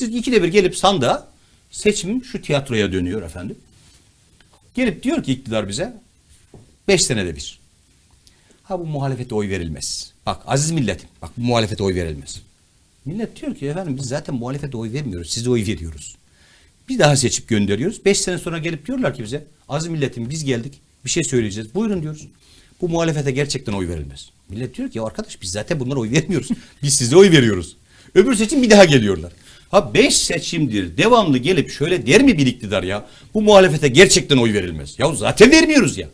Siz ikide bir gelip sandığa seçim şu tiyatroya dönüyor efendim. Gelip diyor ki iktidar bize beş senede bir. Ha bu muhalefete oy verilmez. Bak aziz milletim bak bu muhalefete oy verilmez. Millet diyor ki efendim biz zaten muhalefete oy vermiyoruz size oy veriyoruz. Bir daha seçip gönderiyoruz. Beş sene sonra gelip diyorlar ki bize aziz milletim biz geldik bir şey söyleyeceğiz. Buyurun diyoruz. Bu muhalefete gerçekten oy verilmez. Millet diyor ki arkadaş biz zaten bunlara oy vermiyoruz. Biz size oy veriyoruz. Öbür seçim bir daha geliyorlar. Ha beş seçimdir devamlı gelip şöyle der mi bir iktidar ya? Bu muhalefete gerçekten oy verilmez. Ya zaten vermiyoruz ya.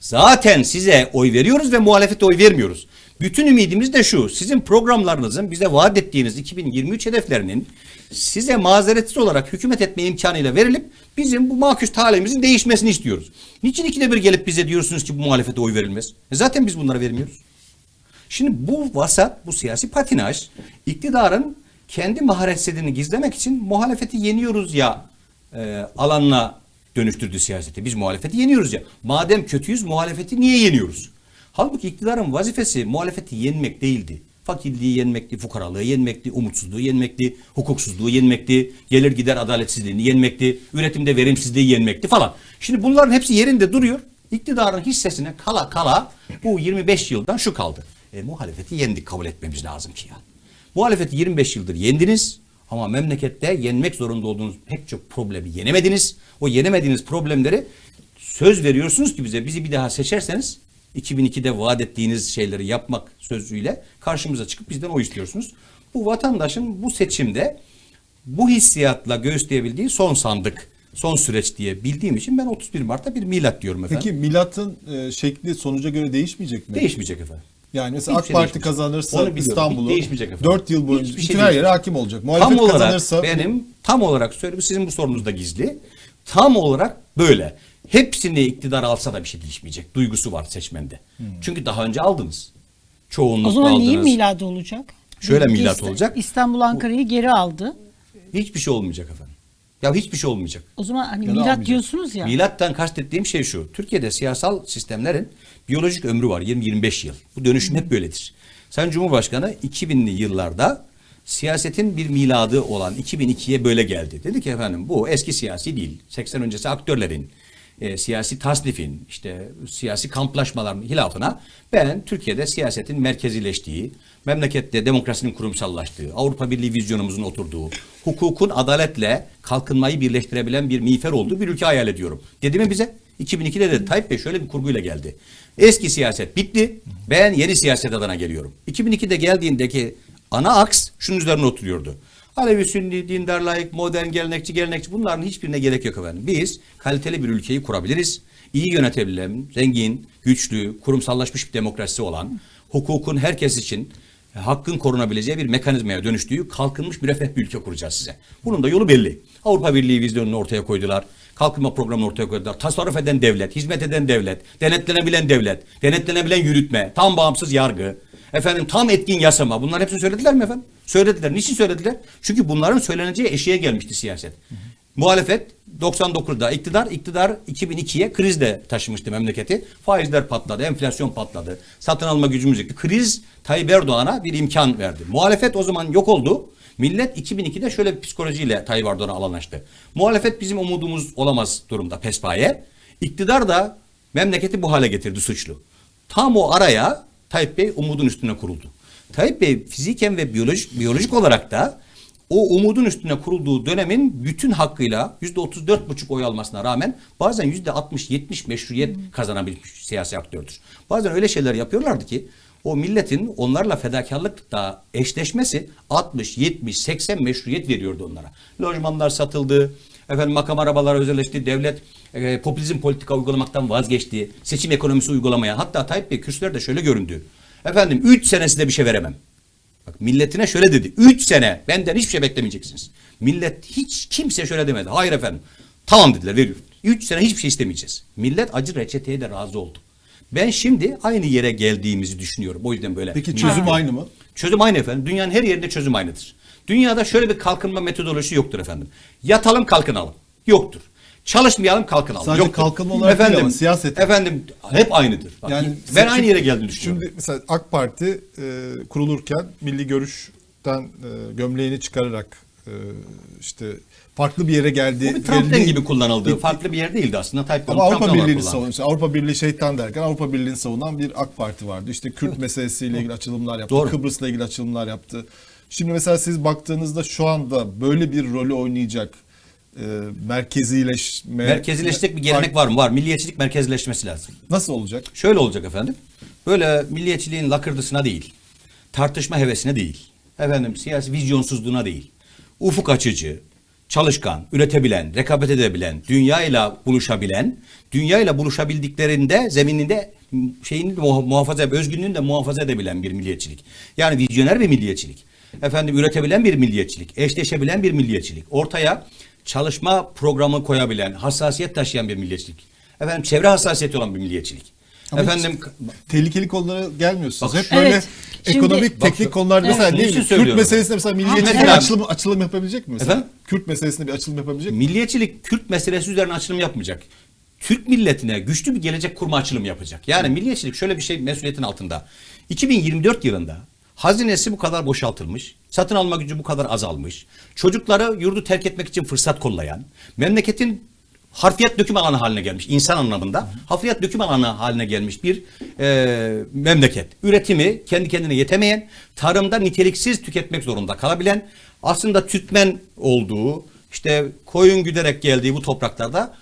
Zaten size oy veriyoruz ve muhalefete oy vermiyoruz. Bütün ümidimiz de şu. Sizin programlarınızın bize vaat ettiğiniz 2023 hedeflerinin size mazeretsiz olarak hükümet etme imkanıyla verilip bizim bu maküs talemimizin değişmesini istiyoruz. Niçin ikide bir gelip bize diyorsunuz ki bu muhalefete oy verilmez? E zaten biz bunlara vermiyoruz. Şimdi bu vasat, bu siyasi patinaj iktidarın kendi maharetsedini gizlemek için muhalefeti yeniyoruz ya e, alanına dönüştürdü siyaseti. Biz muhalefeti yeniyoruz ya. Madem kötüyüz muhalefeti niye yeniyoruz? Halbuki iktidarın vazifesi muhalefeti yenmek değildi. Fakirliği yenmekti, fukaralığı yenmekti, umutsuzluğu yenmekti, hukuksuzluğu yenmekti, gelir gider adaletsizliğini yenmekti, üretimde verimsizliği yenmekti falan. Şimdi bunların hepsi yerinde duruyor. İktidarın hissesine kala kala bu 25 yıldan şu kaldı. E, muhalefeti yendik kabul etmemiz lazım ki ya. Muhalefeti 25 yıldır yendiniz ama memlekette yenmek zorunda olduğunuz pek çok problemi yenemediniz. O yenemediğiniz problemleri söz veriyorsunuz ki bize bizi bir daha seçerseniz 2002'de vaat ettiğiniz şeyleri yapmak sözüyle karşımıza çıkıp bizden o istiyorsunuz. Bu vatandaşın bu seçimde bu hissiyatla göğüsleyebildiği son sandık, son süreç diye bildiğim için ben 31 Mart'ta bir milat diyorum efendim. Peki milatın e, şekli sonuca göre değişmeyecek mi? Değişmeyecek efendim. Yani mesela Hiçbir AK şey Parti değişmeyecek. kazanırsa Onu biliyorum. İstanbul'u değişmeyecek efendim. 4 yıl boyunca Hiçbir şey bütün her yere değişmeyecek. hakim olacak. Muhalefet tam olarak kazanırsa benim tam olarak söylüyorum sizin bu sorunuz da gizli. Tam olarak böyle. Hepsini iktidar alsa da bir şey değişmeyecek. Duygusu var seçmende. Çünkü daha önce aldınız. Çoğunlukla O zaman aldınız. neyin miladı olacak? Şöyle milat İst- olacak. İstanbul Ankara'yı geri aldı. Hiçbir şey olmayacak efendim. Ya hiçbir şey olmayacak. O zaman hani Ya milat diyorsunuz ya. Milattan kastettiğim şey şu. Türkiye'de siyasal sistemlerin biyolojik ömrü var 20-25 yıl. Bu dönüşüm hep böyledir. Sayın Cumhurbaşkanı 2000'li yıllarda siyasetin bir miladı olan 2002'ye böyle geldi. Dedi ki efendim bu eski siyasi değil. 80 öncesi aktörlerin, e, siyasi tasnifin, işte siyasi kamplaşmaların hilafına ben Türkiye'de siyasetin merkezileştiği, memlekette demokrasinin kurumsallaştığı, Avrupa Birliği vizyonumuzun oturduğu, hukukun adaletle kalkınmayı birleştirebilen bir miğfer olduğu bir ülke hayal ediyorum. Dedi mi bize? 2002'de de Tayyip Bey şöyle bir kurguyla geldi. Eski siyaset bitti. Ben yeni siyaset adına geliyorum. 2002'de geldiğindeki ana aks şunun üzerine oturuyordu. Alevi, Sünni, dindar, layık, modern, gelenekçi, gelenekçi bunların hiçbirine gerek yok efendim. Biz kaliteli bir ülkeyi kurabiliriz. İyi yönetebilen, zengin, güçlü, kurumsallaşmış bir demokrasi olan, hukukun herkes için e, hakkın korunabileceği bir mekanizmaya dönüştüğü kalkınmış müreffeh bir ülke kuracağız size. Bunun da yolu belli. Avrupa Birliği vizyonunu ortaya koydular. Kalkınma programını ortaya koydular. Tasarruf eden devlet, hizmet eden devlet, denetlenebilen devlet, denetlenebilen yürütme, tam bağımsız yargı, efendim tam etkin yasama. Bunlar hepsini söylediler mi efendim? Söylediler. Niçin söylediler? Çünkü bunların söyleneceği eşiğe gelmişti siyaset. Muhalefet 99'da iktidar, iktidar 2002'ye krizle taşımıştı memleketi. Faizler patladı, enflasyon patladı, satın alma gücümüz yıktı. Kriz Tayyip Erdoğan'a bir imkan verdi. Muhalefet o zaman yok oldu. Millet 2002'de şöyle bir psikolojiyle Tayyip Erdoğan'a alanlaştı. Muhalefet bizim umudumuz olamaz durumda pespaye. İktidar da memleketi bu hale getirdi suçlu. Tam o araya Tayyip Bey umudun üstüne kuruldu. Tayyip Bey fiziken ve biyolojik, biyolojik olarak da o umudun üstüne kurulduğu dönemin bütün hakkıyla yüzde otuz dört buçuk oy almasına rağmen bazen yüzde altmış yetmiş meşruiyet kazanabilmiş siyasi aktördür. Bazen öyle şeyler yapıyorlardı ki o milletin onlarla fedakarlıkla eşleşmesi 60, 70, 80 meşruiyet veriyordu onlara. Lojmanlar satıldı, efendim makam arabalar özelleşti, devlet e, popülizm politika uygulamaktan vazgeçti, seçim ekonomisi uygulamaya. Hatta Tayyip Bey kürsülerde şöyle göründü. Efendim 3 sene size bir şey veremem. Bak milletine şöyle dedi. 3 sene benden hiçbir şey beklemeyeceksiniz. Millet hiç kimse şöyle demedi. Hayır efendim. Tamam dediler veriyorum. 3 sene hiçbir şey istemeyeceğiz. Millet acı reçeteye de razı oldu. Ben şimdi aynı yere geldiğimizi düşünüyorum. O yüzden böyle. peki çözüm aynı mı? Çözüm aynı efendim. Dünyanın her yerinde çözüm aynıdır. Dünyada şöyle bir kalkınma metodolojisi yoktur efendim. Yatalım kalkınalım. Yoktur. Çalışmayalım kalkınalım. Sadece Yoktur. kalkınma olarak değil ama siyaset. Efendim hep aynıdır. Bak, Yani ben aynı yere geldiğini düşünüyorum. Şimdi mesela AK Parti e, kurulurken milli görüşten e, gömleğini çıkararak e, işte farklı bir yere geldi. Bu bir geldi- gibi kullanıldığı farklı bir yer değildi aslında. Tayyip Ama Avrupa Birliği'ni. İşte Avrupa Birliği şeytan derken Avrupa Birliği'ni savunan bir AK Parti vardı. İşte Kürt meselesiyle ilgili açılımlar yaptı. Doğru. Kıbrıs'la ilgili açılımlar yaptı. Şimdi mesela siz baktığınızda şu anda böyle bir rolü oynayacak e, merkezileşme... Merkezileşecek bir gelenek var mı? Var. Milliyetçilik merkezileşmesi lazım. Nasıl olacak? Şöyle olacak efendim. Böyle milliyetçiliğin lakırdısına değil, tartışma hevesine değil, efendim siyasi vizyonsuzluğuna değil, ufuk açıcı, çalışkan, üretebilen, rekabet edebilen, dünyayla buluşabilen, dünyayla buluşabildiklerinde zemininde şeyini muha- muhafaza, özgünlüğünü de muhafaza edebilen bir milliyetçilik. Yani vizyoner bir milliyetçilik. Efendim üretebilen bir milliyetçilik, eşleşebilen bir milliyetçilik. Ortaya çalışma programı koyabilen, hassasiyet taşıyan bir milliyetçilik. Efendim çevre hassasiyeti olan bir milliyetçilik. Ama Efendim Tehlikeli konulara gelmiyorsunuz. Bak- Hep böyle Evet, şimdi- ekonomik, Bak- teknik konular mesela Evet, değil niçin mi? Kürt meselesinde mesela milliyetçi Evet. bir açılım, açılım yapabilecek mi? Mesela? Efendim? Kürt meselesinde bir açılım yapabilecek mi? milliyetçilik Kürt meselesi üzerine açılım yapmayacak. Türk milletine güçlü bir gelecek kurma açılım yapacak. Yani milliyetçilik şöyle bir şey mesuliyetin altında. 2024 yılında hazinesi bu kadar boşaltılmış, satın alma gücü bu kadar azalmış, çocukları yurdu terk etmek için fırsat kollayan, memleketin harfiyat döküm alanı haline gelmiş insan anlamında harfiyat döküm alanı haline gelmiş bir e, memleket. Üretimi kendi kendine yetemeyen, tarımda niteliksiz tüketmek zorunda kalabilen, aslında Türkmen olduğu, işte koyun güderek geldiği bu topraklarda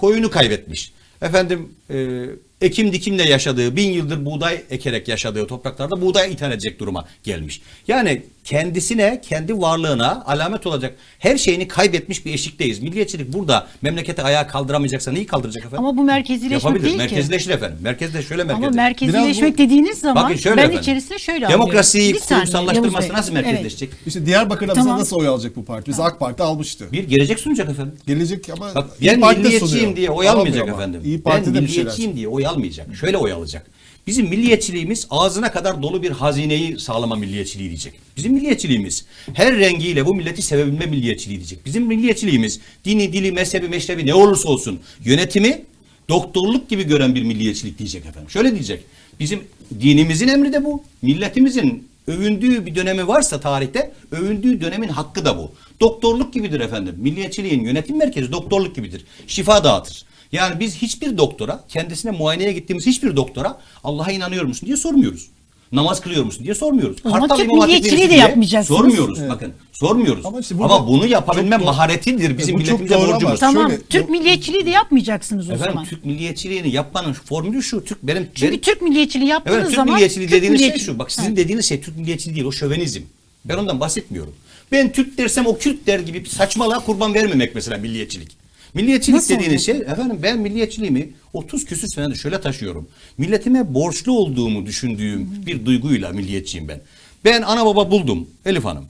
koyunu kaybetmiş. Efendim e, ekim dikimle yaşadığı, bin yıldır buğday ekerek yaşadığı topraklarda buğday ithal edecek duruma gelmiş. Yani kendisine, kendi varlığına alamet olacak her şeyini kaybetmiş bir eşikteyiz. Milliyetçilik burada memleketi ayağa kaldıramayacaksa neyi kaldıracak efendim? Ama bu merkezileşmek Yapabilir. değil ki. Merkezleşir efendim. Merkezleş şöyle Ama merkezleşir. merkezileşmek bu- dediğiniz zaman Bakın şöyle ben efendim. içerisinde şöyle Demokrasiyi kurumsallaştırması nasıl merkezleşecek? İşte Diyarbakır'da Tamam. nasıl oy alacak bu parti? Mesela AK Parti almıştı. Bir gelecek sunacak efendim. Gelecek ama Bak ben milliyetçiyim sunuyor. diye oy almayacak ama. efendim. İyi ben milliyetçiyim diye oy almayacak. Şöyle oy alacak. Bizim milliyetçiliğimiz ağzına kadar dolu bir hazineyi sağlama milliyetçiliği diyecek. Bizim milliyetçiliğimiz her rengiyle bu milleti sevebilme milliyetçiliği diyecek. Bizim milliyetçiliğimiz dini, dili, mezhebi, meşrebi ne olursa olsun yönetimi doktorluk gibi gören bir milliyetçilik diyecek efendim. Şöyle diyecek. Bizim dinimizin emri de bu. Milletimizin övündüğü bir dönemi varsa tarihte övündüğü dönemin hakkı da bu. Doktorluk gibidir efendim. Milliyetçiliğin yönetim merkezi doktorluk gibidir. Şifa dağıtır. Yani biz hiçbir doktora, kendisine muayeneye gittiğimiz hiçbir doktora Allah'a inanıyor musun diye sormuyoruz. Namaz kılıyor musun diye sormuyoruz. İmam Hatip milliyetçiliği de yapmayacaksınız. Sormuyoruz bakın. Sormuyoruz. Ama Ama, işte burada bunu yapabilme maharetidir bizim milletimize ama borcumuz. Tamam. Şöyle- Türk milliyetçiliği de yapmayacaksınız o Efendim zaman. Türk milliyetçiliğini yapmanın formülü şu. Türk benim Çünkü benim- Türk milliyetçiliği yaptığınız Evet Türk zaman milliyetçiliği Türk dediğiniz şey milliyetçi- şu. Bak sizin Ha. dediğiniz şey Türk milliyetçiliği değil o şövenizm. Ben ondan bahsetmiyorum. Ben Türk dersem o Kürt der gibi bir saçmalığa kurban vermemek mesela milliyetçilik. Milliyetçilik Nasıl dediğiniz olacak? şey efendim ben milliyetçiliğimi 30 küsür senedir şöyle taşıyorum. Milletime borçlu olduğumu düşündüğüm bir duyguyla milliyetçiyim ben. Ben ana baba buldum Elif Hanım.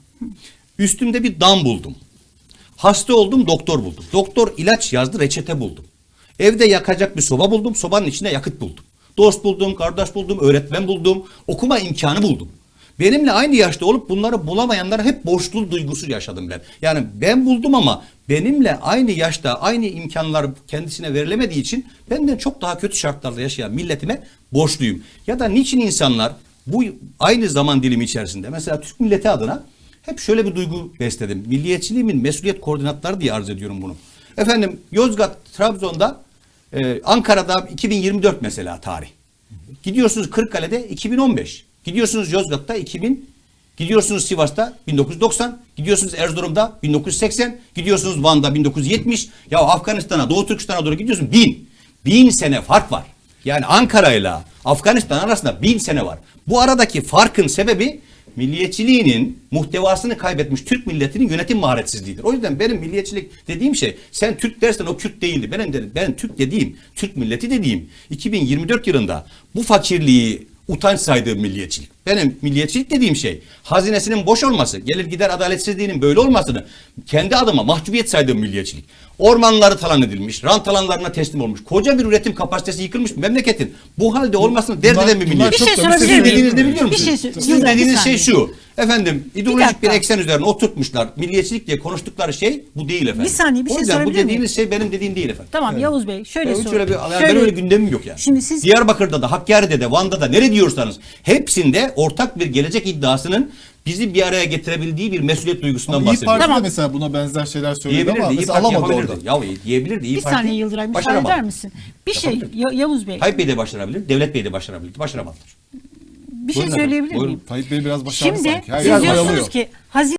Üstümde bir dam buldum. Hasta oldum doktor buldum. Doktor ilaç yazdı reçete buldum. Evde yakacak bir soba buldum. Sobanın içine yakıt buldum. Dost buldum, kardeş buldum, öğretmen buldum. Okuma imkanı buldum. Benimle aynı yaşta olup bunları bulamayanlara hep borçlu duygusu yaşadım ben. Yani ben buldum ama benimle aynı yaşta aynı imkanlar kendisine verilemediği için benden çok daha kötü şartlarda yaşayan milletime borçluyum. Ya da niçin insanlar bu aynı zaman dilimi içerisinde mesela Türk milleti adına hep şöyle bir duygu besledim. Milliyetçiliğimin mesuliyet koordinatları diye arz ediyorum bunu. Efendim Yozgat, Trabzon'da, e, Ankara'da 2024 mesela tarih. Gidiyorsunuz Kırıkkale'de 2015. Gidiyorsunuz Yozgat'ta 2000. Gidiyorsunuz Sivas'ta 1990. Gidiyorsunuz Erzurum'da 1980. Gidiyorsunuz Van'da 1970. Ya Afganistan'a, Doğu Türkistan'a doğru gidiyorsun. Bin. Bin sene fark var. Yani Ankara ile Afganistan arasında bin sene var. Bu aradaki farkın sebebi milliyetçiliğinin muhtevasını kaybetmiş Türk milletinin yönetim maharetsizliğidir. O yüzden benim milliyetçilik dediğim şey sen Türk dersen o Kürt değildi. Benim dedim ben Türk dediğim, Türk milleti dediğim 2024 yılında bu fakirliği utanç saydığım milliyetçilik. Benim milliyetçilik dediğim şey hazinesinin boş olması, gelir gider adaletsizliğinin böyle olmasını kendi adıma mahcubiyet saydığım milliyetçilik. Ormanları talan edilmiş, rant alanlarına teslim olmuş. Koca bir üretim kapasitesi yıkılmış memleketin bu halde olmasını bir bunlar milliyetçilik. çok Bir şey sorabilir miyim? dediğiniz ne biliyor Bir musunuz? şey sor- Sizin Yılmaz, bir dediğiniz şey saniye. şu. Efendim ideolojik bir, dakika. eksen üzerine oturtmuşlar. Milliyetçilik diye konuştukları şey bu değil efendim. Bir saniye, bir o şey yüzden bu sorabilir miyim? dediğiniz şey benim dediğim değil efendim. Tamam Yavuz Bey şöyle Evet, sor. şöyle bir, yani ben öyle gündemim yok yani. Şimdi siz Diyarbakır'da da, Hakkari'de de, Van'da da nere diyorsanız hepsinde ortak bir gelecek iddiasının bizi bir araya getirebildiği bir mesuliyet duygusundan Ama İyi bahsediyorum. Parti de Tamam. mesela buna benzer şeyler söyledi ama İyi mesela Parti alamadı yapabilirdi. orada. Ya diyebilirdi, İyi bir Parti saniye Yıldıray müsaade başaramadı. eder misin? Bir şey. Ya- Yavuz Bey Tayyip Bey de başarabilir, Devlet Bey de başarabilirdi. Başaramadılar. bir şey Buyurun efendim, söyleyebilir buyurun. miyim? Tayyip Bey biraz başarılı Şimdi sanki. Her siz yer diyorsunuz ki Haziran